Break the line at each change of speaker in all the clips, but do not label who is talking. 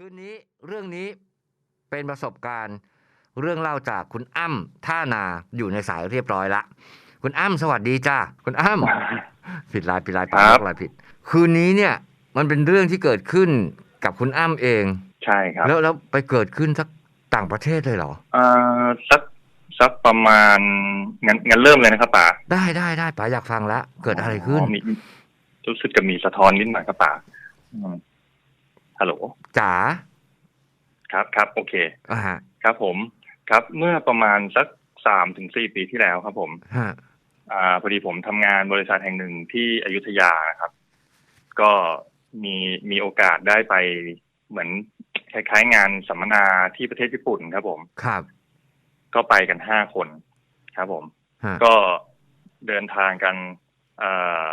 คืนนี้เรื่องนี้เป็นประสบการณ์ เรื่องเล่าจากคุณอ้ำท่านาอยู่ในสายเรียบร้อยละ คุณอ้ำสวัสดีจ้าคุณอ้ำผิดลายผิดลายผิด
ครับ
ลายผิด คืนนี้เนี่ยมันเป็นเรื่องที่เกิดขึ้นกับคุณอ้ำเอง
ใช่ครับ
แล้วแล้วไปเกิดขึ้นสักต่างประเทศเลยเหรอ
เอ่อสักสักประมาณงั้นงั้นเริ่มเลยนะครับป๋า
ได้ได้ได้ป๋าอยากฟังละเกิดอะไรขึ้น
มีรู้สึกจะมีสะท้อนนิดหน่อยครับป๋าอืม ฮัลโหล
จ๋า
ครับครับโอเค
อ่าฮะ
ครับผมครับเมื่อประมาณสักสามถึงสี่ปีที่แล้วครับผม
ฮะ
อ่าพอดีผมทำงานบริษัทแห่งหนึ่งที่อยุธยานะครับ ก็มีมีโอกาสได้ไปเหมือนคล้ายๆ งานสัมมนาที่ประเทศญี่ปุ่นครับผม
ครับ
ก็ไปกันห้าคนครับผม
ฮะ
ก็เดินทางกันเอ่อ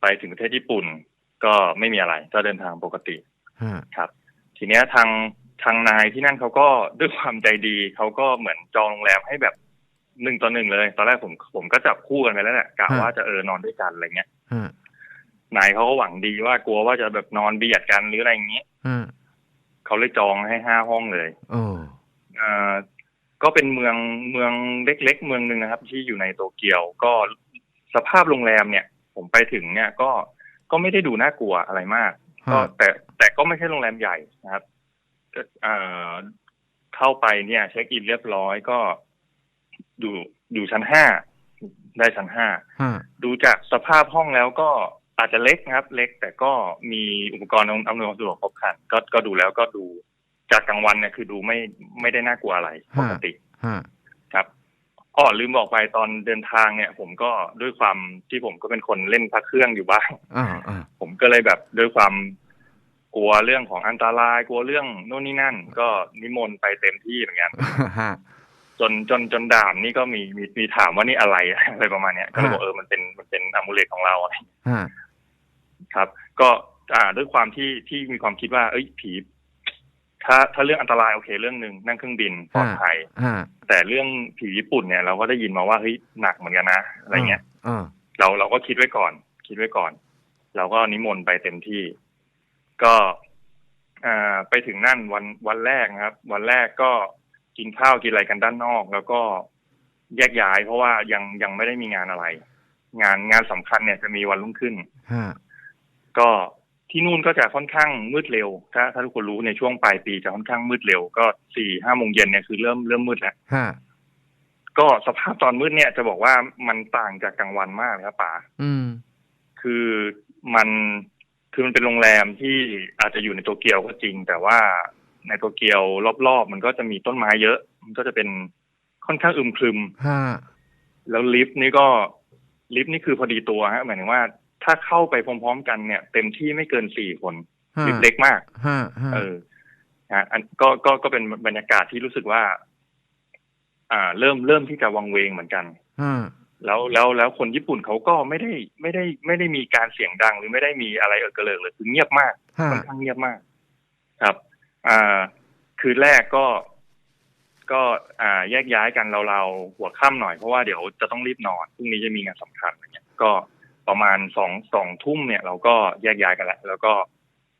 ไปถึงประเทศญี่ปุ่น ก็ไม่มีอะไรก็เดินทางปกติ
ฮะ
ครับ ทีเนี้ยทางทางนายที่นั่นเขาก็ด้วยความใจดีเขาก็เหมือนจองโรงแรมให้แบบหนึ่งต่อหนึ่งเลย ตอนแรกผมผมก็จับคู่กันไปแล้วแหละกะว่าจะเออนอนด้วยกันอะไรเงี้ย
ฮะ
นายเขาก็หวังดีว่ากลัวว่าจะแบบนอนเบียดกันหรืออะไรอย่างเงี้ย
ฮะ
เขาเลยจองให้ห้าห้องเลย
โอ้
เอ่อก็เป็นเมืองเมืองเล็ก ๆ เมืองหนึ่งนะครับ ที่อยู่ในโตเกียวก็สภาพโรงแรมเนี่ย ผมไปถึงเนี่ยก็ ก็ไม่ได้ดูน่ากลัวอะไรมาก ก็
ฮะ
แต่แต่ก็ไม่ใช่โรงแรมใหญ่นะครับก็เอ่อเข้าไปเนี่ย เช็คอินเรียบร้อยก็ดูดูชั้นห้าได้ชั้นห้า
ฮะ
ดูจากสภาพห้องแล้วก็อาจจะเล็กนะครับ เล็กแต่ก็มีอุปกรณ์อำนวยความสะดวกครบครันก็ก็ดูแล้วก็ดูจากกลางวันเนี่ยคือดูไม่ไม่ได้น่ากลัวอะไรปกติ
ฮะ
ครับ อ๋อลืมบอกไปตอนเดินทางเนี่ย ผมก็ด้วยความที่ผมก็เป็นคนเล่นพระเครื่องอยู่บ้าง
อ่าอ่า
ผมก็เลยแบบด้วยความกลัวเรื่องของอันตราย กลัวเรื่องโน่นนี่นั่น ก็นิมนต์ไปเต็มที่เหมือนกัน
ฮะ
จนจนจนด่านนี่ก็มีมีมีถามว่านี่อะไรอะไรประมาณเนี้ยก็เลยบอกเออมันเป็นมันเป็นอามูเลตของเรา
ฮะ
ครับ ก็อ่าด้วยความที่ที่มีความคิดว่า เอ้ยผี ถ้าถ้าเรื่องอันตรายโอเคเรื่องหนึ่งนั่งเครื่องบินปลอดภัย
ฮะ
แต่เรื่องผีญี่ปุ่นเนี่ยเราก็ได้ยินมาว่าเฮ้ยหนักเหมือนกันนะอะไรเงี้ย
อ่า
เราเราก็คิดไว้ก่อน คิดไว้ก่อน เราก็นิมนต์ไปเต็มที่ ก็อ่าไปถึงนั่นวันวันแรกนะครับ วันแรกก็กินข้าวกินอะไรกันด้านนอก แล้วก็แยกย้าย เพราะว่ายังยังไม่ได้มีงานอะไร งานงานสำคัญเนี่ยจะมีวันรุ่งขึ้น
ฮะ
ก็ ที่นู่นก็จะค่อนข้างมืดเร็ว ถ้าถ้าทุกคนรู้ในช่วงปลายปีจะค่อนข้างมืดเร็ว ก็สี่ห้าโมงเย็นเนี่ยคือเริ่มเริ่มมืดแล้ว
ฮะ
ก็สภาพตอนมืดเนี่ยจะบอกว่ามันต่างจากกลางวันมากเลยครับป๋า
อืม
คือมันคือมันเป็นโรงแรมที่อาจจะอยู่ในโตเกียวก็จริง แต่ว่าในโตเกียวรอบๆ มันก็จะมีต้นไม้เยอะ มันก็จะเป็นค่อนข้างอึมครึม
ฮะ
แล้วลิฟต์นี่ก็ลิฟต์นี่คือพอดีตัวฮะหมายถึงว่า ถ้าเข้าไปพร้อมๆกันเนี่ย เต็มที่ไม่เกินสี่คน
ฮะ
ลิฟต์เล็กมาก
ฮะฮะ
เออฮะอันก็ก็ก็เป็นบรรยากาศที่รู้สึกว่า อ่า เริ่มเริ่มที่จะวังเวงเหมือนกัน
ฮะ
แล้วแล้วแล้วคนญี่ปุ่นเขาก็ไม่ได้ไม่ได้ไม่ได้มีการเสียงดังหรือไม่ได้มีอะไรเออกระเลิกเลยคือเงียบมาก
ฮะ
ค่อนข้างเงียบมาก ครับ อ่า คืนแรกก็ก็อ่าแยกย้ายกันเราเราๆหัวค่ำหน่อยเพราะว่าเดี๋ยวจะต้องรีบนอนพรุ่งนี้จะมีงานสำคัญอะไรเงี้ย ก็ ประมาณสองสองทุ่มเนี่ย เราก็แยกย้ายกันแล้วแล้วก็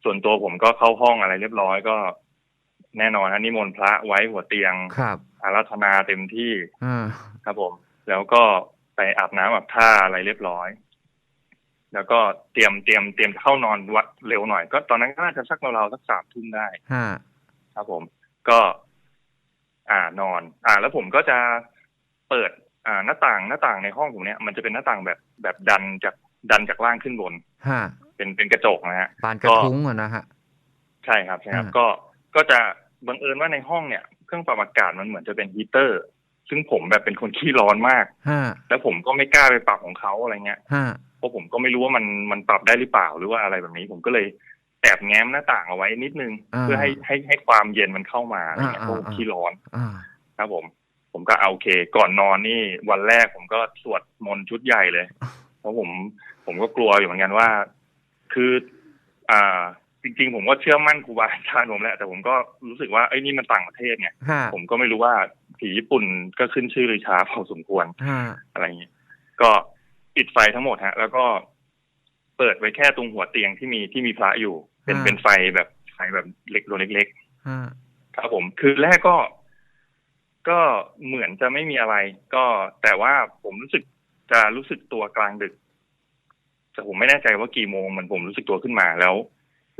ส่วนตัวผมก็เข้าห้องอะไรเรียบร้อยก็แน่นอนฮะนิมนต์พระไว้หัวเตียง
ครับ
อาราธนาเต็มที่
ฮะ
ครับผม แล้วก็ไปอาบน้ำอาบท่าอะไรเรียบร้อย แล้วก็เตรียมเตรียมเตรียมเข้านอนวัดเร็วหน่อย ก็ตอนนั้นก็น่าจะสักเราวๆสักสามทุ่มได้
ฮะ
ครับผม ก็ อ่านอน อ่า แล้วผมก็จะเปิดอ่า หน้าต่างหน้าต่างในห้องผมเนี่ยมันจะเป็นหน้าต่างแบบแบบดันจากดันจากล่างขึ้นบน
ฮะ
เป็นเป็นกระจกนะฮะ
ปานกระทุ้งอะนะฮะ
ใช่ครับใช่ครับ
อ่า
ก็ก็จะบังเอิญว่าในห้องเนี่ย เครื่องปรับอากาศมันเหมือนจะเป็นฮีเตอร์ ซึ่งผมแบบเป็นคนขี้ร้อนมาก
ฮะ
แล้วผมก็ไม่กล้าไปปรับของเขาอะไรเงี้ย
ฮะ
เพราะผมก็ไม่รู้ว่ามันมันปรับได้หรือเปล่าหรือว่าอะไรแบบนี้ ผมก็เลยแอบแง้มหน้าต่างเอาไว้นิดนึง
อ่า
เพื่อให้ให้ให้ความเย็นมันเข้ามาอะไรเงี้ย
อ่า
เพราะผม
อ่า
ขี้ร้อน
อ่า
ครับผม ผมก็เอาโอเค ก่อนนอนนี่วันแรกผมก็สวดมนต์ชุดใหญ่เลย เพราะผมผมก็กลัวอยู่เหมือนกันว่า คือ อ่า จริง ๆ ผมก็เชื่อมั่นครูบาอาจารย์ผมแหละแต่ผมก็รู้สึกว่าไอ้ยนี่มันต่างประเทศไง
ฮะ
ผมก็ไม่รู้ว่าผีญี่ปุ่นก็ขึ้นชื่อลือชาพอสมควร
ฮะ
อะไรอย่างนี้ก็ปิดไฟทั้งหมดฮะ แล้วก็เปิดไว้แค่ตรงหัวเตียงที่มีที่มีพระอยู่ เป็น
อ่า
เป็นไฟแบบไฟไฟแบบเล็กตัวเล็ก
ฮะ
ๆครับผม คือแรกก็ ก็เหมือนจะไม่มีอะไร ก็แต่ว่าผมรู้สึกจะรู้สึกตัวกลางดึก แต่ผมไม่แน่ใจว่ากี่โมงเหมันผมรู้สึกตัวขึ้นมาแล้ว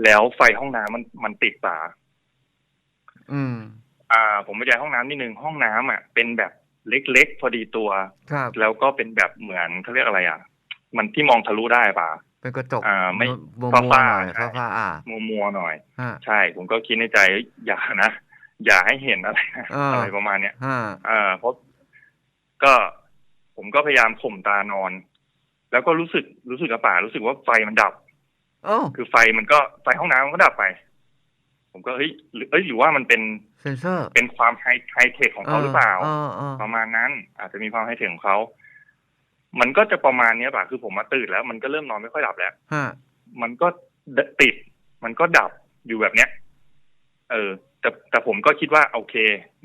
แล้วไฟห้องน้ำมันมันติดป่า
อืม
อ่า ผมไปใจห้องน้ำนิดนึงห้องน้ำอะเป็นแบบเล็กๆพอดีตัว
ครับ
แล้วก็เป็นแบบเหมือนเขาเรียกอะไรอะ มันที่มองทะลุได้ป่ะ
เป็นกระจก
อ่าไม่
มัว
ฟ้า
มัว
ฟ้า
หน่อย
ใช่
ฟ้าฟ้าอ่า
มัวมัวๆหน่อย
ฮะ
ใช่ ผมก็คิดในใจเอ้ยอย่านะ อย่าให้เห็นอะไรนะ
อ่า
อะไรประมาณเนี้ย
ฮะ
อ่าเพราะก็ผมก็พยายามข่มตานอน แล้วก็รู้สึกรู้สึกกระป่ารู้สึกว่าไฟมันดับ
โอ้
คือไฟมันก็ไฟห้องน้ำมันก็ดับไป ผมก็เฮ้ยหรือเอ้ยหรือว่ามันเป็น
เซนเซอร์
เป็นความไฮไฮเทคของเขาหรือเปล่า
เออเออ
ประมาณนั้น อาจจะมีความไฮเทคของเขามันก็จะประมาณเนี้ยป่ะคือผมมาตื่นแล้ว มันก็เริ่มนอนไม่ค่อยหลับแล้ว
ฮะ
มันก็ดติด มันก็ดับอยู่แบบเนี้ย เออ แต่แต่ผมก็คิดว่าโอเค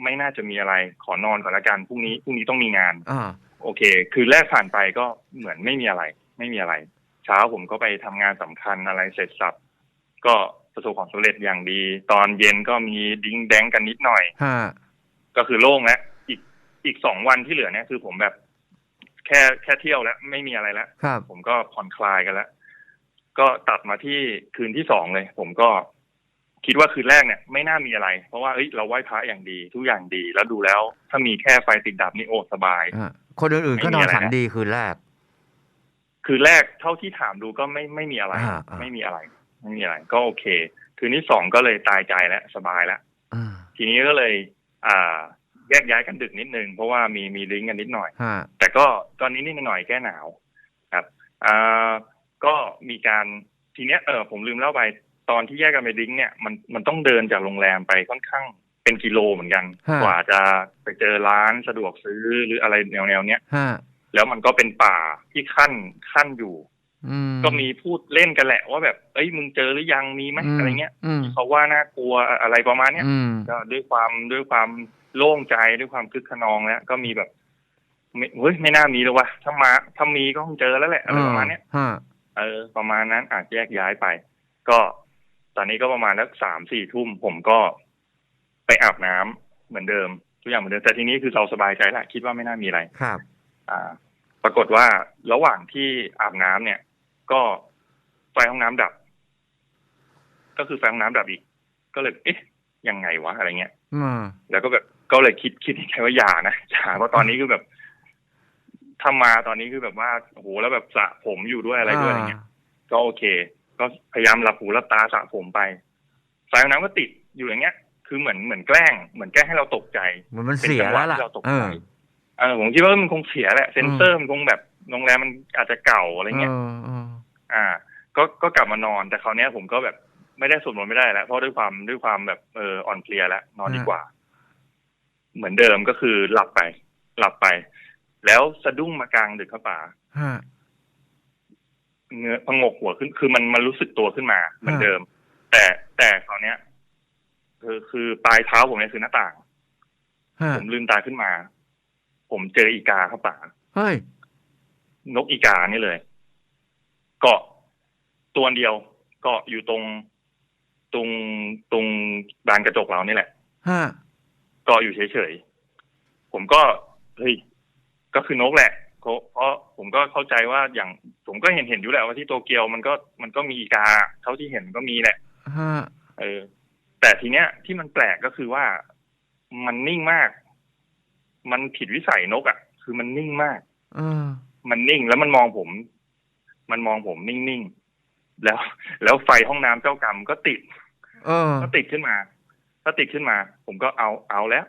ไม่น่าจะมีอะไรขอนอนก่อนละกันพรุ่งนี้พรุ่งนี้ต้องมีงาน
อ่า
โอเค คือแรกผ่านไปก็เหมือนไม่มีอะไร ไม่มีอะไร เช้าผมก็ไปทำงานสำคัญอะไรเสร็จสับก็ประสบความสำเร็จอย่างดี ตอนเย็นก็มีดิ้งแดงกันนิดหน่อย
ฮะ
ก็คือโล่งแล้วอีกอีกสองวันที่เหลือเนี่ยคือผมแบบ แค่แค่เที่ยวแล้ว ไม่มีอะไรแล้ว
ครับ
ผมก็ผ่อนคลายกันแล้วก็ตัดมาที่คืนที่สองเลย ผมก็ คิดว่าคืนแรกเนี่ยไม่น่ามีอะไร เพราะว่าเอ้ยเราไหว้พระอย่างดีทุกอย่างดี แล้วดูแล้วถ้ามีแค่ไฟติดดับนี่โอ้สบาย
ฮะคนอื่นๆก็
ไม่
น
มี
อน
อะไร
ฝัน
นะ
ดีคืนแรก
คืนแรกเท่าที่ถามดูก็ไม่ไม่มีอะไร
อ่าอ่า
ไม่มีอะไร ไม่มีอะไร ก็โอเค คืนที่สองก็เลยตายใจแล้วสบายแล้ว
อ่า
ทีนี้ก็เลย อ่า แยกย้ายกันดึกนิดนึง เพราะว่ามีมีลิงก์กันนิดหน่อย
ฮะ
แต่ก็ตอนนี้นิดหน่อยแก้หนาว ครับอ่าก็มีการทีเนี้ยเออผมลืมเล่าไป ตอนที่แยกกันไปดิ้งเนี่ยมันมันต้องเดินจากโรงแรมไปค่อนข้างเป็นกิโลเหมือนกัน
ฮะ
กว่าจะไปเจอร้านสะดวกซื้อหรืออะไรแนวแนวๆเนี้ย
ฮะ
แล้วมันก็เป็นป่าที่ขั้นขั้นอยู่
อืม
ก็มีพูดเล่นกันแหละว่าแบบ เอ้ยมึงเจอหรือยังมีไหมอะไรเงี้ย
อืม
เขาว่าน่ากลัวอะไรประมาณเนี้ย
อืม
ก็ด้วยความด้วยความโล่งใจด้วยความคึกขนองแล้วก็มีแบบไม่เฮ้ยไม่น่ามีเลยว่ะถ้ามาถ้ามีก็คงเจอแล้วแหละอะไรประมาณเนี้ย
ฮะ
เออ ประมาณนั้นอาจแยกย้ายไป ก็ ตอนนี้ก็ประมาณสักสามสี่ทุ่มผมก็ไปอาบน้ำเหมือนเดิมทุกอย่างเหมือนเดิมแต่ทีนี้คือเราสบายใจแล้วคิดว่าไม่น่ามีอะไร
ครับ
อ่า ปรากฏว่าระหว่างที่อาบน้ำเนี่ย ก็ไฟห้องน้ำดับ ก็คือไฟห้องน้ำดับอีก ก็เลยเอ๊ะยังไงวะอะไรเงี้ย
อืม
แล้วก็แบบก็เลยคิดคิดในใจว่าอย่านะอย่าเพราะตอนนี้คือแบบถ้ามาตอนนี้คือแบบว่าโอ้โหแล้วแบบสระผมอยู่ด้วยอะไรด้วยอะไรเงี้ย ก็โอเค ก็พยายามหลับหูหลับตาสระผมไปไฟห้องน้ำก็ติดอยู่อย่างเงี้ย คือเหมือนเหมือนแกล้ง เหมือนแกล้งให้เราตกใจ
เหมันมันเสียแล้วล่ะ
เป็นจังหวะที่เราตก
เอ
ใจ
อ
เออผมคิดว่ามันคงเสียแหละเซนเซอร์มันคงแบบโรงแรมมันอาจจะเก่าอะไรเงี้ย
เออเออ
อ่า ก็ก็กลับมานอนแต่คราวเนี้ยผมก็แบบไม่ได้สวดมนต์ไม่ได้แล้วเพราะด้วยความด้วยความแบบเอออ่อนเพลียแล้วนอนดีกว่า เหมือนเดิมก็คือหลับไป หลับไป แล้วสะดุ้งมากลางดึกเข้าป่า
ฮะ
เงื้อพงกหัวขึ้น คือมันมันรู้สึกตัวขึ้นมาเหมือนเดิม แต่แต่คราวเนี้ยคือคือปลายเท้าผมเนี่ยคือหน้าต่าง
ฮะ
ผมลืมตาขึ้นมา ผมเจออีกาเข้าป่า
เฮ้ย
นกอีกานี่เลย เกาะตัวเดียว เกาะอยู่ตรงตรงตรงบานกระจกเรานี่แหละ
ฮะ
เกาะอยู่เฉยๆผมก็เฮ้ยก็คือนกแหละ เพราะเพราะผมก็เข้าใจว่าอย่างผมก็เห็นเห็นอยู่แหละว่าที่โตเกียวมันก็มันก็มีอีกาเท่าที่เห็นก็มีแหละ
ฮะ
เออ แต่ทีเนี้ยที่มันแปลกก็คือว่ามันนิ่งมาก มันผิดวิสัยนกอะ่ะ คือมันนิ่งมาก
เออ
มันนิ่งแล้วมันมองผม มันมองผมนิ่งๆแล้ว แล้วไฟห้องน้ำเจ้ากรรมก็ติด
เออ
ก็ติดขึ้นมา ก็ติดขึ้นมา ผมก็เอาเอาแล้ว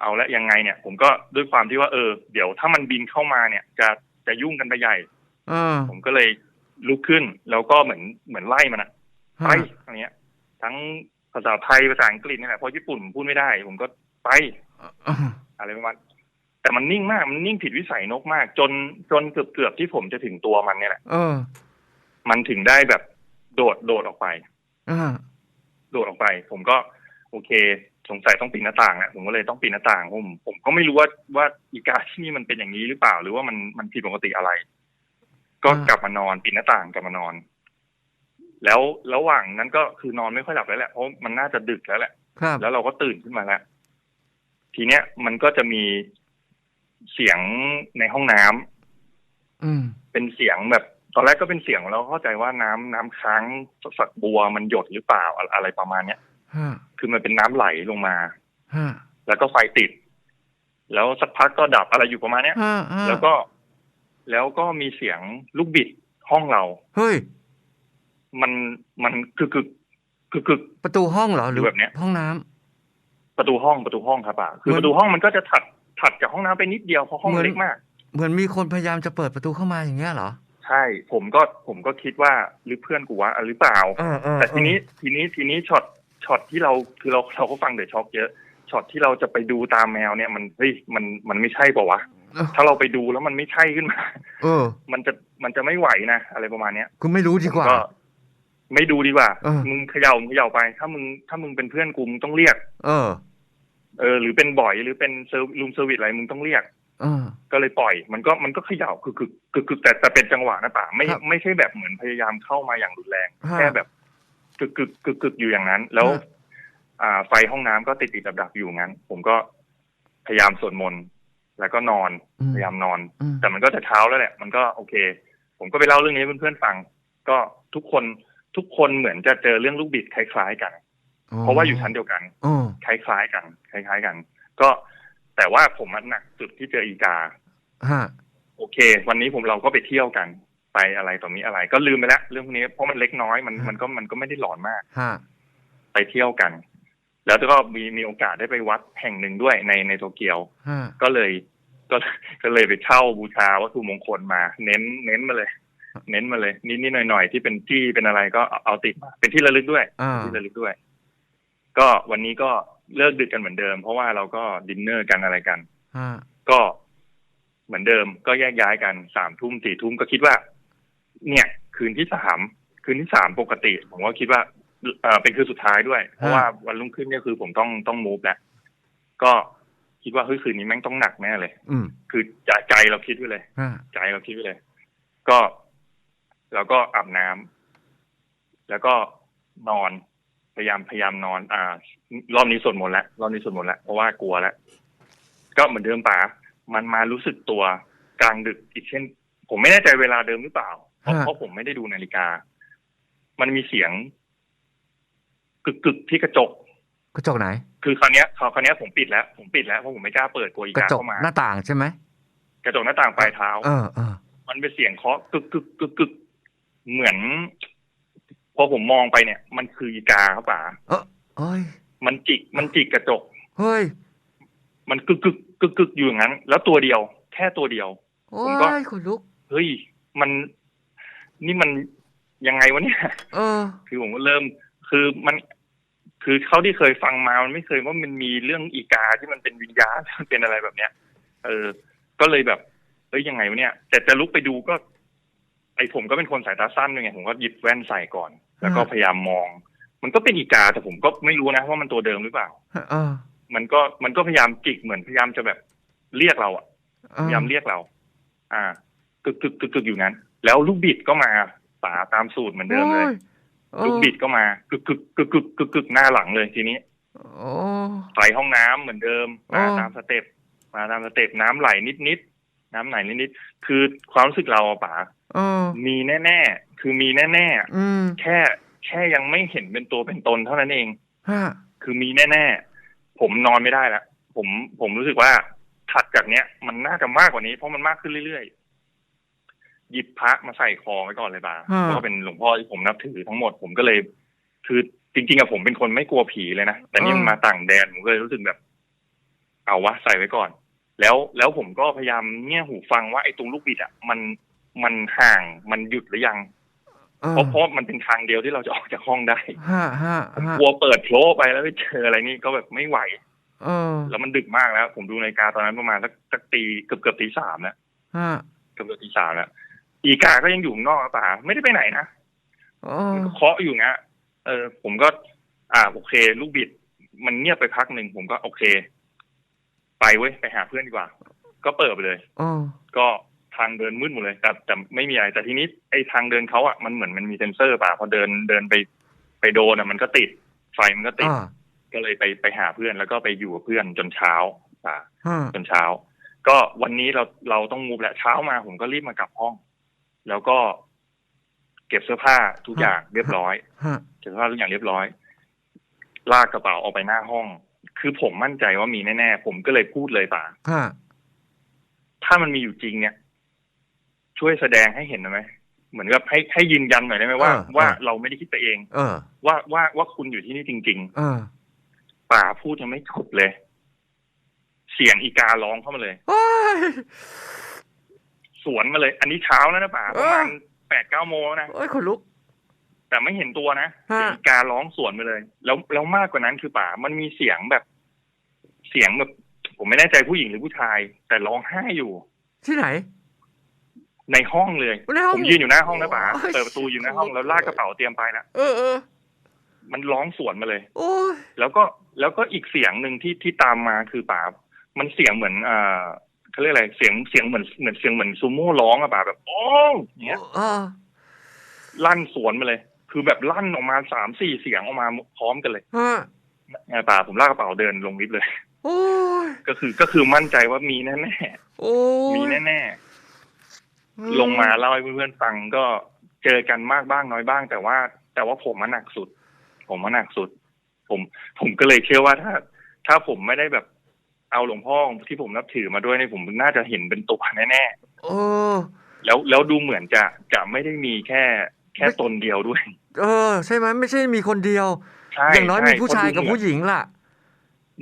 เอาแล้วยังไงเนี่ย ผมก็ด้วยความที่ว่าเออ เดี๋ยวถ้ามันบินเข้ามาเนี่ย จะจะยุ่งกันไปใหญ่
เออ
ผมก็เลยลุกขึ้น แล้วก็เหมือนเหมือนไล่มันอะไป
ฮะ
อะไรเงี้ย ทั้งภาษาไทยภาษาอังกฤษนี่แหละเพราะญี่ปุ่นผมพูดไม่ได้ ผมก็ไป
เออ
อะไรประมาณแต่มันนิ่งมากมันนิ่งผิดวิสัยนกมาก จนจนเกือบเกือบที่ผมจะถึงตัวมันเนี่ยแหละ
เออ
มันถึงได้แบบโดดโดดออกไป
เออ
โดดออกไป ผมก็ โอเค สงสัยต้องปีนหน้าต่างแหละผมก็เลยต้องปีนหน้าต่างผมผมก็ไม่รู้ว่าว่าอีกาที่นี่มันเป็นอย่างนี้หรือเปล่า หรือว่ามันมันผิดปกติอะไร ก็
อ่าก
ลับมานอนปีนหน้าต่างกลับมานอน แล้วระหว่างนั้นก็คือนอนไม่ค่อยหลับแล้วแหละเพราะมันน่าจะดึกแล้วแหละ
ครับ
แล้วเราก็ตื่นขึ้นมาแล้วทีเนี้ยมันก็จะมีเสียงในห้องน้ำ
อืม
เป็นเสียงแบบ ตอนแรกก็เป็นเสียงเราเข้าใจว่าน้ำน้ำค้างฝักบัวมันหยดหรือเปล่าอะอะไรประมาณเนี้ย
ฮะ
คือมันเป็นน้ำไหลลงมา
ฮะ
แล้วก็ไฟติด แล้วสักพักก็ดับอะไรอยู่ประมาณเนี้ย
ฮะฮะ
แล้วก็แล้วก็มีเสียงลูกบิดห้องเรา
เฮ้ย
มันมันกึกกึกกึกกึก
ประตูห้องเหรอหรือ
แบบเนี้ย
ห้องน้ำ
ประตูห้องประตูห้องครับป่ะคือ
เหมือน
ประตูห้องมันก็จะถัดถัดจากห้องน้ำไปนิดเดียวเพราะห้อง
เหมือน
เล็กมาก
เหมือนมีคนพยายามจะเปิดประตูเข้ามาอย่างเงี้ยเหรอ
ใช่ ผมก็ผมก็คิดว่าหรือเพื่อนกูวะหรือเปล่า
เออเออ
แต่ทีนี้ทีนี้ทีนี้ช็อต ช็อตที่เราคือเราเราก็ฟังเดอะช็อคเยอะช็อตที่เราจะไปดูตามแมวเนี่ยมันเฮ้ยมันมันไม่ใช่ป่าวะ
เออ
ถ้าเราไปดูแล้วมันไม่ใช่ขึ้นมา
เออ
มันจะมันจะไม่ไหวนะอะไรประมาณเนี้ย
คุณไม่รู้ดีกว่า
ก็ไม่ดูดีกว่า
เออ
มึงเขย่ามึงเขย่าไป ถ้ามึงถ้ามึงเป็นเพื่อนกูมึงต้องเรียก
เออ
เออ หรือเป็นบ่อยหรือเป็นเซอร์รูมเซอร์วิสอะไรมึงต้องเรียก
เออ
ก็เลยปล่อย มันก็มันก็เขย่าคึกคึกคึกคึกแต่แต่เป็นจังหวะนะป่าไม่
ครับ
ไม่ใช่แบบเหมือนพยายามเข้ามาอย่างรุนแรง
ฮะ
แค่แบบ กึกกึกกึกกึกอยู่อย่างนั้น แล้ว
ฮะ
อ่าไฟห้องน้ำก็ติดติดดับดับๆอยู่งั้น ผมก็พยายามสวดมนต์แล้วก็นอน
อืม
พยายามนอน
อืม
แต่มันก็จะเช้าแล้วแหละ มันก็โอเค ผมก็ไปเล่าเรื่องนี้ให้เพื่อนๆฟัง ก็ทุกคนทุกคนเหมือนจะเจอเรื่องลูกบิดคล้าย ๆ กัน เพราะว่าอยู่ชั้นเดียวกัน
โอ้
คล้ายๆกัน คล้าย ๆกัน ก็แต่ว่าผมมันหนักจุดที่เจออีกา
ฮะ
โอเค วันนี้ผมเราก็ไปเที่ยวกัน ไปอะไรต่อมีอะไร ก็ลืมไปแล้วเรื่องพวกนี้เพราะมันเล็กน้อยมัน
ฮะ
มันก็มันก็ไม่ได้หลอนมาก
ฮะ
ไปเที่ยวกัน แล้วก็มีมีโอกาสได้ไปวัดแห่งหนึ่งด้วยในในโตเกียว
ฮะ
ก็เลยก็ก็เลยไปเช่าบูชาวัตถุมงคลมา เน้นเน้นมาเลย เน้นมาเลยนิดนิดหน่อยหน่อยๆที่เป็นจี้เป็นอะไรก็เอาเอาติดมาเป็นที่ระลึกด้วย
อ่า
ที่ระลึกด้วย ก็วันนี้ก็เลิกดึกกันเหมือนเดิม เพราะว่าเราก็ดินเนอร์กันอะไรกัน
ฮะ
ก็เหมือนเดิมก็แยกย้ายกันสามทุ่มสี่ทุ่มก็คิดว่า เนี่ย คืนที่สามคืนที่สามปกติ ผมก็คิดว่าเออเป็นคืนสุดท้ายด้วย เพราะว่าวันรุ่งขึ้นเนี่ยคือผมต้องต้องมูฟแล้วก็คิดว่าเฮ้ยคืนนี้แม่งต้องหนักแน่เลย
อืม
คือใจใจเราคิดไว้เลย
ฮะ
ใจเราคิดไว้เลย ก็เราก็อาบน้ำแล้วก็นอนพยายามพยายามนอน อ่า รอบนี้สวดมนต์แล้วรอบนี้สวดมนต์แล้วเพราะว่ากลัวแล้วก็เหมือนเดิมป๋ามันมารู้สึกตัวกลางดึกอีกเช่น ผมไม่แน่ใจเวลาเดิมหรือเปล่า เพราะ
ฮะ
เพราะผมไม่ได้ดูนาฬิกา มันมีเสียงกึกกึกๆที่กระจก
กระจกไหน
คือคราวเนี้ยคราวคราวเนี้ยผมปิดแล้ว ผมปิดแล้วเพราะผมไม่กล้าเปิดกลัวอี
กระ
กา
จก
เข้ามา
หน้าต่างใช่ไหม
กระจกหน้าต่างปลายเท้า
เออเออ
มันเป็นเสียงเคาะกึกกึกกึกกึกเหมือน พอผมมองไปเนี่ย มันคืออีกาครับป๋า
เออเฮ้ย
มันจิก มันจิกกระจก
เฮ้ย
มันกึกกึกกึกกึกอยู่อย่างนั้น แล้วตัวเดียว แค่ตัวเดียว
โอ้
ผมก็
ยขนลุก
เฮ้ย มัน นี่มันยังไงวะเนี่ย
เออ
คือผมก็เริ่ม คือมัน คือเขาที่เคยฟังมา มันไม่เคยว่ามันมีเรื่องอีกาที่มันเป็นวิญญาณมันเป็นอะไรแบบเนี้ย เออ ก็เลยแบบเฮ้ยยังไงวะเนี่ย แต่จะลุกไปดูก็ ไอผมก็เป็นคนสายตาสั้นด้วยไง ผมก็หยิบแว่นใส่ก่อน แล้วก็
อ่า
พยายามมอง มันก็เป็นอีกา แต่ผมก็ไม่รู้นะว่ามันตัวเดิมหรือเปล่า
เออ
มันก็ มันก็พยายามจิกเหมือนพยายามจะแบบเรียกเราอะ
เอ
พ
อยา
ยามเรียกเรา อ่ากึกกึกกึกกึกอยู่นั้น แล้วลูกบิดก็มาป๋าตามสูตรเหมือนเดิมเลย
โอ้
ลูกบิดก็มากึกกึกกึกกึกกึกกึกหน้าหลังเลยทีนี้
โอ้
ไฟห้องน้ำเหมือนเดิมมา
อ๋อ
ตามสเต็ปมาตามสเต็ปน้ำไหลนิดนิดๆน้ำไหลนิดนิดๆคือความรู้สึกเราอะป๋า
เออ
มีแน่ๆคือมีแน่
อืม
ๆแค่แค่ยังไม่เห็นเป็นตัวเป็นตนเท่านั้นเอง
ฮะ
คือมีแน่ๆผมนอนไม่ได้แล้วผมผมรู้สึกว่าถัดจากเนี้ยมันน่าจะมากกว่านี้เพราะมันมากขึ้นเรื่อยๆ หยิบพระมาใส่คอไว้ก่อนเลยบ่า
ฮะ
เพราะว่าเป็นหลวงพ่อที่ผมนับถือทั้งหมดผมก็เลย คือจริงๆอะผมเป็นคนไม่กลัวผีเลยนะ แต่นี่มันมาต่างแดนผมก็เลยรู้สึกแบบ เอาวะใส่ไว้ก่อน แล้วแล้วผมก็พยายามเงี่ยหูฟังว่าไอ้ตรงลูกบิดอะมันมันห่างมันหยุดหรือยัง
เออ
เพราะเพราะมันเป็นทางเดียวที่เราจะออกจากห้องได้
ฮะฮะฮะ
กลัวเปิดโผล่ไปแล้วไปเจออะไรนี่ก็แบบไม่ไหว
เออ
แล้วมันดึกมากแล้ว ผมดูนาฬิกาตอนนั้นประมาณสักสักตีเกือบเกือบตีสามแล้ว
ฮะ
เกือบเกือบตีสามแล้ว อีกาก็ยังอยู่ข้างนอกนะป่าไม่ได้ไปไหนนะ
โอ้
มันก็เคาะอยู่นะเออ ผมก็ อ่าโอเค ลูกบิด มันเงียบไปพักหนึ่งผมก็โอเค ไปเว้ยไปหาเพื่อนดีกว่า ก็เปิดไปเลย
โอ้
ก็ทางเดินมืดหมดเลยแต่แต่ไม่มีอะไรแต่ทีนี้ไอ้ทางเดินเขาอะมันเหมือนมันมีเซนเซอร์ป่ะพอเดินเดินไป ไปโดนอะ มันก็ติด ไฟมันก็ติด
อ่า
ก็เลยไปไปหาเพื่อนแล้วก็ไปอยู่กับเพื่อนจนเช้าป่ะ
ฮะ
จนเช้า ก็วันนี้เราเราต้องมูฟแหละเช้ามาผมก็รีบมากลับห้อง แล้วก็เก็บเสื้อผ้าทุกอย่างเรียบร้อย
ฮะ
เก็บเสื้อผ้าทุกอย่างเรียบร้อย ลากกระเป๋าออกไปหน้าห้อง คือผมมั่นใจว่ามีแน่ๆ ผมก็เลยพูดเลยป่า
ฮะ
ถ้ามันมีอยู่จริงเนี่ย ช่วยแสดงให้เห็นหน่อยไหมเหมือนกับให้ให้ยืนยันหน่อยได้ไหมว่า ว่าเราไม่ได้คิดไปเอง
เออ
ว่าว่าว่าคุณอยู่ที่นี่จริง
เออ
ๆป่าพูดยังไม่จบเลย เสียงอีการ้องเข้ามาเลย
ว้าย
สวนมาเลย อันนี้เช้าแล้วนะป่าประมาณ
เออ
แปดเก้าโมงแล้วนะ
โอ้ยขนลุก
แต่ไม่เห็นตัวนะ
ฮะ
เสียงอีการ้องสวนมาเลย แล้วแล้วมากกว่านั้นคือป่ามันมีเสียงแบบ เสียงแบบ ผมไม่แน่ใจผู้หญิงหรือผู้ชาย แต่ร้องไห้อยู่
ที่ไหน
ในห้องเลย
ในห้อง
ผมยืนอยู่หน้าห้องนะป่า
โอ้ย
เปิดประตูอยู่หน้าห้องแล้วลากกระเป๋าเตรียมไปแล้ว
เออเออ
มันร้องสวนมาเลย
โอ้ย
แล้วก็แล้วก็อีกเสียงหนึ่งที่ที่ตามมาคือป่ามันเสียงเหมือน เอ่อ เขาเรียกอะไรเสียงเสียงเหมือนเหมือนเสียงเหมือนซูโม่ร้องอะป่าแบบโอ้งอย่างเงี้ย
เออ
ลั่นสวนมาเลย คือแบบลั่นออกมาสามสี่เสียงออกมาพร้อมกันเลย
ฮะ
ไงป่าผมลากกระเป๋าเดินลงลิฟต์เลย
โอ้ย
ก็คือก็คือมั่นใจว่ามีแน่
โอ้
ๆมี
ย
แน่ๆลงมาเล่าให้เพื่อนๆฟังก็เจอกันมากบ้างน้อยบ้าง แต่ว่า แต่ว่าผมมันหนักสุด ผมมันหนักสุด ผม ผมก็เลยเชื่อว่าถ้า ถ้าผมไม่ได้แบบ เอาหลวงพ่อที่ผมนับถือมาด้วยเนี่ยผมน่าจะเห็นเป็นตัวแน่
โอ้
ๆแล้วแล้วดูเหมือนจะจะไม่ได้มีแค่แค่ตนเดียวด้วย
เออ ใช่ไหมไม่ใช่มีคนเดียว
ใช่
อย่างน้อย
ใช่
มีผู้ชาย
เพ
กับ
ระดู
ผู้หญิงล่ะ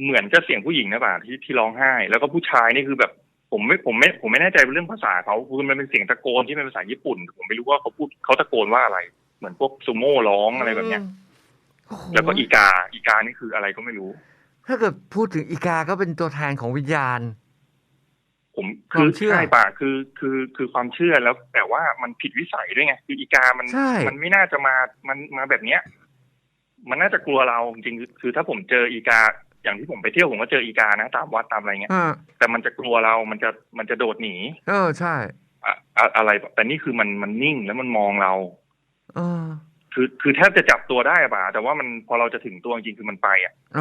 เหมือนจะเสียงผู้หญิงนะป่ะที่ที่ร้องไห้ แล้วก็ผู้ชายนี่คือแบบผมไม่ผมไม่ผมไม่แน่ใจเรื่องภาษาเขาคือมันเป็นเสียงตะโกนที่เป็นภาษาญี่ปุ่น ผมไม่รู้ว่าเขาพูดเขาตะโกนว่าอะไร เหมือนพวกซูโม่ร้องอะไรแบบเนี้ย
โอ้โห
แล้วก็อีกาอีกานี่คืออะไรก็ไม่รู้
ถ้าเกิดพูดถึงอีกาก็เป็นตัวแทนของวิญญาณ
ผม
ควา
คื
ม
อ
เชื่อ
ใช่ป่ะคือคือคือความเชื่อแล้วแต่ว่ามันผิดวิสัยด้วยไงคืออีกามัน
ใช่
มันไม่น่าจะมามันมาแบบเนี้ย มันน่าจะกลัวเราจริงๆคือคือถ้าผมเจออีกาอย่างที่ผมไปเที่ยวผมก็เจออีกานะตามวัดตามอะไรเงี้ย
อ่า
แต่มันจะกลัวเรามันจะมันจะโดดหนี
เออใช่
อะอะอะไรแบบแต่นี่คือมันมันนิ่งแล้วมันมองเรา
เออ
คือคือแทบจะจับตัวได้อะป่ะแต่ว่ามันพอเราจะถึงตัวจริงๆคือมันไปอะ
เอ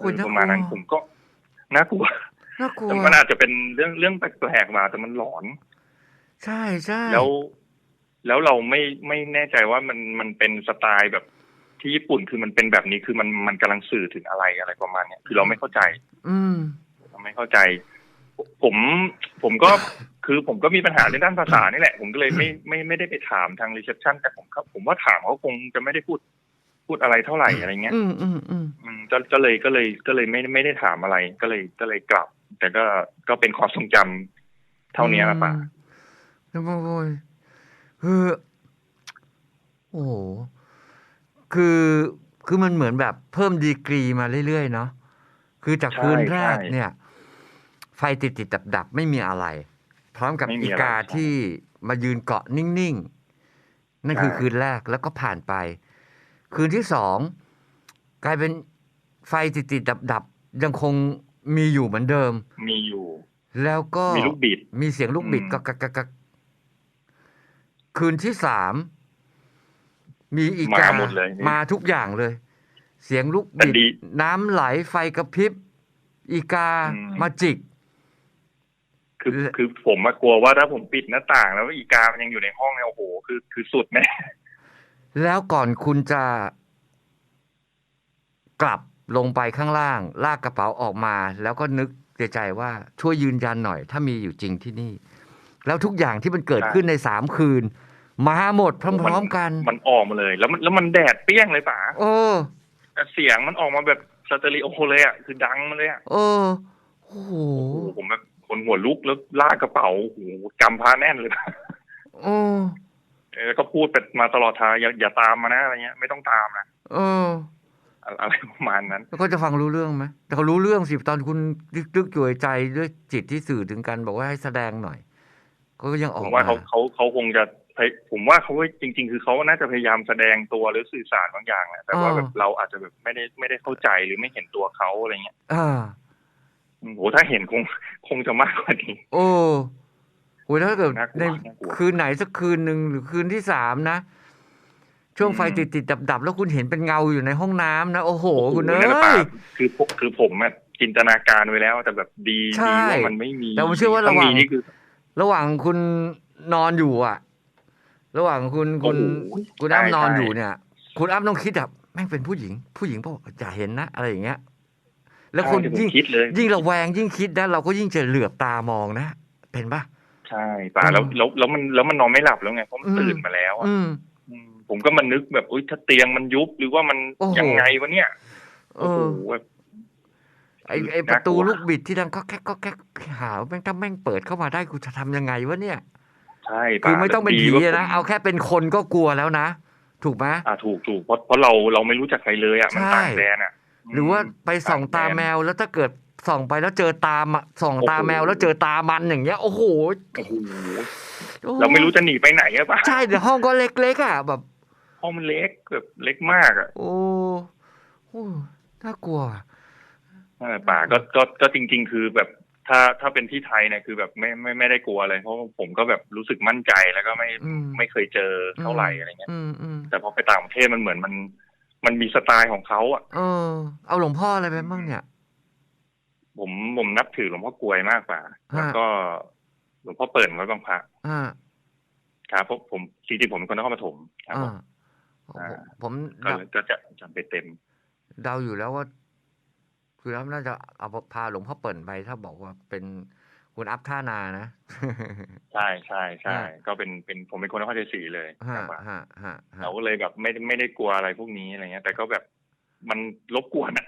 อโอ้ย
เออ
น่
ประมาณนั้นผมก็น่ากลัว
น่ากลัว
แต่มันอาจจะเป็นเรื่องเรื่องแปลกๆมาแต่มันหลอน
ใช่ใช่
แล้ว แล้วเราไม่ไม่แน่ใจว่ามันมันเป็นสไตล์แบบที่ญี่ปุ่นคือมันเป็นแบบนี้คือมันมันกำลังสื่อถึงอะไรอะไรประมาณเนี้ยคือเราไม่เข้าใจ
อืม
เราไม่เข้าใจ ผมผมก็คือผมก็มีปัญหาในด้านภาษานี่แหละ ผมก็เลยไม่ไม่ไม่ได้ไปถามทางรีเซพชันแต่ผมก็ผมว่าถามเขาคงจะไม่ได้พูด พูดอะไรเท่าไหร่อะไรเงี้ย
อืมอืมอืม
อืมก็ก็เลยก็เลยก็เลยไม่ไม่ได้ถามอะไร ก็เลยก็เลยกลับ แต่ก็ก็เป็นความทรงจำเท่านี้ละป่ะ
แล้วโอ้ยคือโอ้โหคือคือมันเหมือนแบบเพิ่มดีกรีมาเรื่อยๆเนาะคือจาก
ใช่
คืนแรก
ใช่
เนี่ย ไฟติดติดดับดับๆไม่มีอะไร พร้อมกับ
ไม่มี
อี
อะไร
กา
ใช่
ที่มายืนเกาะนิ่งๆ นั่นคือ
ใช่
คืนแรกแล้วก็ผ่านไป คืนที่สองกลายเป็นไฟติดติดดับดับๆยังคงมีอยู่เหมือนเดิม
มีอยู่
แล้วก็
มีลูกบิด
มีเสียงลูกบิด
อืม
ก็กักกักกักคืนที่สามมีอี
มา
กา
หมดเลยนี่
มาทุกอย่างเลย เสียงลูก
แต่
บิด
ดี
น้ำไหลไฟกระพริบ อีกา
อืม
มาจิก
คือ
และ
คือผมมากลัวว่าถ้าผมปิดหน้าต่าง แล้วอีกามันยังอยู่ในห้องเนี่ยโอ้โหคือคือสุดแน่
แล้วก่อนคุณจะกลับลงไปข้างล่าง ลากกระเป๋าออกมา แล้วก็นึกในใจว่าช่วยยืนยันหน่อย ถ้ามีอยู่จริงที่นี่ แล้วทุกอย่างที่มันเกิด
ใช่
ขึ้นในสามคืน มาหมดพร้อมๆกัน
มันออกมาเลย แล้วมันแล้วมันแดดเปรี้ยงเลยป่ะ
โอ้
แต่เสียงมันออกมาแบบสเตอริโอเลยอะคือดังมาเลยอะ
เออโอ้โห
โอ้โหผมแบบคนหัวลุกแล้วลากกระเป๋าโอ้โหกำพาแน่นเลย
โอ้
แล้ว ก็พูดไปมาตลอดทางอย่าอย่าตามมานะอะไรเงี้ย ไม่ต้องตามนะ
เออ
อะอะไรประมาณนั้น
แล้วก็จะฟังรู้เรื่องไหมแต่เขารู้เรื่องสิตอนคุณลึกๆอยู่ในใจด้วยจิตที่สื่อถึงกันบอกว่าให้แสดงหน่อยก็ยังอ
ผ
อก
มว่า
มา
เขาเขาเขาคงจะพยผมว่าเขาจริง ๆ คือเขาน่าจะพยายามแสดงตัวหรือสื่อสารบางอย่างแหละแต่ว่า
อ่า
แบบเราอาจจะแบบไม่ได้ไม่ได้เข้าใจหรือไม่เห็นตัวเขาอะไรเงี้ย
อ่า
โอ้โหถ้าเห็นคงคงจะมากกว่านี้
โอ้ โอ้ยถ้าเกิด
น่ากลัว
ใน
น่ากลัว
คืนไหนสักคืนหนึ่งหรือคืนที่สามนะ ช่วง
อืม
ไฟติดติดดับดับๆ แล้วคุณเห็นเป็นเงาอยู่ในห้องน้ำนะ โอ้โห คุณเอ้
นั่นหรือเปล่ายคือผมคือผมอะจินตนาการไว้แล้ว แต่แบบดี
ใช่
ดีว่ามันไม่มี
แต่ผมเชื่อว่า
ต้
ระหว่าง
มีนี่คือ
ระหว่างคุณนอนอยู่อะ ระหว่างคุณคุณ
โอ้โห
คุณอ้ำ
ใช่
นอน
ใช่
อยู่เนี่ย คุณอ้ำต้องคิดแบบแม่งเป็นผู้หญิง ผู้หญิงบอกอย่าเห็นนะอะไรอย่างเงี้ย แล้วคุณ
ใช่ผม
ยิ่ง
คิดเลย
ยิ่งระแวงยิ่งคิดนะเราก็ยิ่งจะเหลือบตามองนะเป็นปะ
ใช่ป่า
อืม
แล้วแล้วแล้วมันแล้วมันนอนไม่หลับแล้วไงเพราะมัน
อืม
ตื่นมาแล้วอะ
อืม
อืม ผมก็มานึกแบบอุ้ยถ้าเตียงมันยุบหรือว่ามัน
โอ้โห
ยังไงวะเนี่ย
เอ
โอ้โห
อ
แบบ
ไอไอ
น่ากลัว
ประตูลูกบิดที่ดังก็แก๊กก็แก๊กหาแม่งถ้าแม่งเปิดเข้ามาได้กูจะทำยังไงวะเนี่ย
ใช่
คือ
ป่ะ
ไม่ต้องเป็น
ดี
ผี
ว่า
อะนะ
ผม
เอาแค่เป็นคนก็กลัวแล้วนะ ถูกไหม
อ่าถูกถูกเพราะเพราะเราเราไม่รู้จักใครเลยอะมัน
ใช่
ต่างแดนอะม
หรือว่าไปส่องตา
ต่งดน
แมวแล้วถ้าเกิด ส่องไปแล้วเจอตามอะส่องตา
โอ้โห
แมวแล้วเจอตามันอย่างเงี้ย โอ้โห
โอ้โห
โอ้
เราไม่รู้จะหนีไปไหนอะป่ะ
ใช่เดี๋ยวห้องก็เล็กๆอะแบบ
ห้องมันเล็กแบบเล็กมากอะ
โอ้โอ้น่ากลัวอะ
นั่นแหละป่าก็ก็ก็จริง ๆ คือแบบถ้าถ้าเป็นที่ไทยเนี่ยคือแบบไม่ไม่ไม่ได้กลัวเลยเพราะผมก็แบบรู้สึกมั่นใจแล้วก็ไม่
อืม
ไม่เคยเจอเท่าไหร่อะไรเงี้ย
อืมอืม
แต่พอไปต่างประเทศมันเหมือนมัน มันมีสไตล์ของเขาอะ
เออเอาหลวงพ่ออะไรไปบ้างเนี่ย
ผมผมนับถือหลวงพ่อกลวยมากกว่า
ฮะ
แล้วก็หลวงพ่อเปิดไว้บางพระ
อ่า
ครับเพราะผมจริงๆผมเป็นคนนครปฐมครับผ
อ่ามผม
อ่า
ผม
ก็เลยก็จะจำไปเต็ม
เดาอยู่แล้วว่า คืออัพน่าจะเอาพาหลวงพ่อเปิ่นไปถ้าบอกว่าเป็นคุณอัพท่านานะ
ใช่ใช่ใช่
ฮะ
ก็เป็นเป็นผมเป็นคนนครชัยศรีเลย
ฮะ
ครับว่า
ฮะฮะฮะ
เราก็เลยแบบไม่ได้ไม่ได้กลัวอะไรพวกนี้อะไรเงี้ย แต่ก็แบบ มันรบกวนอะ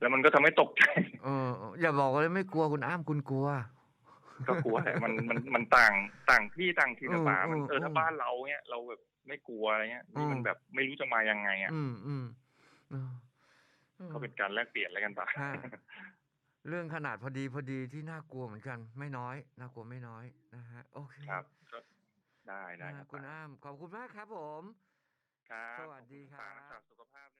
แล้วมันก็ทำให้ตกใจ
เออเอออย่าบอกเลยไม่กลัวคุณอ้ามคุณกลัว
ก็กลัวแหละมันมันมันต่างต่างที่ต่างที่
อืม
ป่ามัน
อืม
เออถ้า
อืม
บ้านเราเนี้ยเราแบบไม่กลัวอะไรเงี้ยนี่
อืม
มันแบบไม่รู้จะมายังไงอะ
อืมอืมเออออ
ก็เป็นการแลกเปลี่ยนแล้วกันป่ะ
ฮะเรื่องขนาดพอดีพอดีที่น่ากลัวเหมือนกัน ไม่น้อยน่ากลัวไม่น้อยนะฮะโอเค
ครับก็ได้ได้
นะครับคุณ
ป่ะ
อ้ามขอบคุณมากครับผม
ครับ
สวัสดีครับ
ขอณป่ารักษาสุขภาพด้วยนะ